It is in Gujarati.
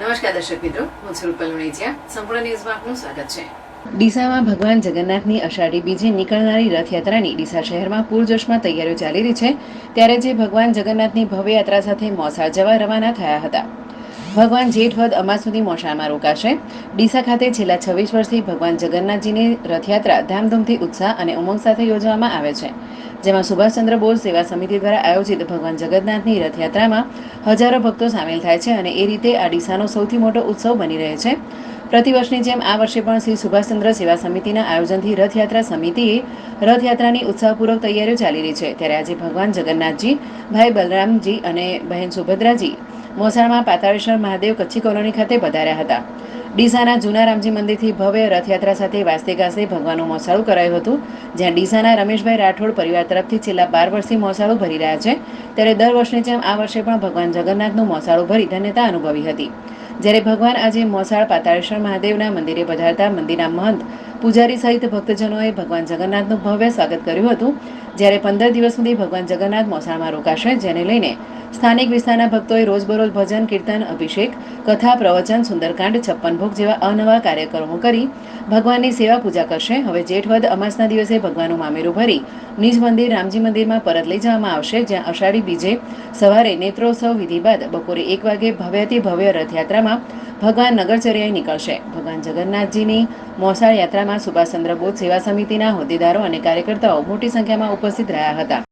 નમસ્કાર દર્શક મિત્રો, હું છું રૂપલ ઉણેજિયા સંપૂર્ણ ન્યૂઝમાં આપનું સ્વાગત છે. ડીસામાં ભગવાન જગન્નાથની અષાઢી બીજે નીકળનારી રથયાત્રાની ડીસા શહેરમાં પૂરજોશમાં તૈયારીઓ ચાલી રહી છે, ત્યારે જે ભગવાન જગન્નાથની ભવ્ય યાત્રા સાથે મોસાળ જવા રવાના થયા હતા. ભગવાન જેઠ વદ અમાસ સુધી મોસાળમાં રોકાશે. ડીસા ખાતે છેલ્લા છવ્વીસ વર્ષથી ભગવાન જગન્નાથજીની રથયાત્રા ધામધૂમથી ઉત્સાહ અને ઉમંગ સાથે યોજવામાં આવે છે. જેમાં સુભાષચંદ્ર બોઝ સેવા સમિતિ દ્વારા આયોજિત ભગવાન જગન્નાથની રથયાત્રામાં હજારો ભક્તો સામેલ થાય છે અને એ રીતે આ ડીસાનો સૌથી મોટો ઉત્સવ બની રહે છે. પ્રતિવર્ષની જેમ આ વર્ષે પણ શ્રી સુભાષચંદ્ર સેવા સમિતિના આયોજનથી રથયાત્રા સમિતિએ રથયાત્રાની ઉત્સાહપૂર્વક તૈયારીઓ ચાલી રહી છે. ત્યારે આજે ભગવાન જગન્નાથજી, ભાઈ બલરામજી અને બહેન સુભદ્રાજી મોસાળમાં પાતાળેશ્વર મહાદેવ કચ્છી કોલોની ખાતે પધાર્યા હતા. ડીસાના જૂના રામજી મંદિરથી ભવ્ય રથયાત્રા સાથે વાસ્તે ગાસ્તે ભગવાનનું મોસાળું કરાયું હતું. જ્યાં ડીસાના રમેશભાઈ રાઠોડ પરિવાર તરફથી છેલ્લા બાર વર્ષથી મોસાળું ભરી રહ્યા છે. ત્યારે દર વર્ષની જેમ આ વર્ષે પણ ભગવાન જગન્નાથનું મોસાળું ભરી ધન્યતા અનુભવી હતી. જ્યારે ભગવાન આજે મોસાળ પાતાળેશ્વર મહાદેવના મંદિરે પધારતા મંદિરના મહંત પૂજારી સહિત ભક્તજનોએ ભગવાન જગન્નાથનું ભવ્ય સ્વાગત કર્યું હતું. જ્યારે પંદર દિવસ સુધી ભગવાન જગન્નાથ મોસાળમાં રોકાશે, જેને લઈને સ્થાનિક વિસ્તારના ભક્તોએ રોજબરોજ ભજન, કીર્તન, અભિષેક, કથા, પ્રવચન, સુંદરકાંડ છપ્પન ભોગ જેવા અનવા કાર્યક્રમો કરી ભગવાનની સેવા પૂજા કરશે. હવે જેઠવદ અમાસના દિવસે ભગવાનનું મામેરું ભરી નિજ મંદિર રામજી મંદિરમાં પરત લઈ જવામાં આવશે, જ્યાં અષાઢી બીજે સવારે નેત્રોત્સવ વિધિ બાદ બપોરે એક વાગે ભવ્યથી ભવ્ય રથયાત્રામાં ભગવાન નગરચર્યાએ નીકળશે. ભગવાન જગન્નાથજીની મોસાળ યાત્રામાં સુભાષચંદ્ર બોઝ સેવા સમિતિના હોદ્દેદારો અને કાર્યકર્તાઓ મોટી સંખ્યામાં ઉપસ્થિત રહ્યા હતા.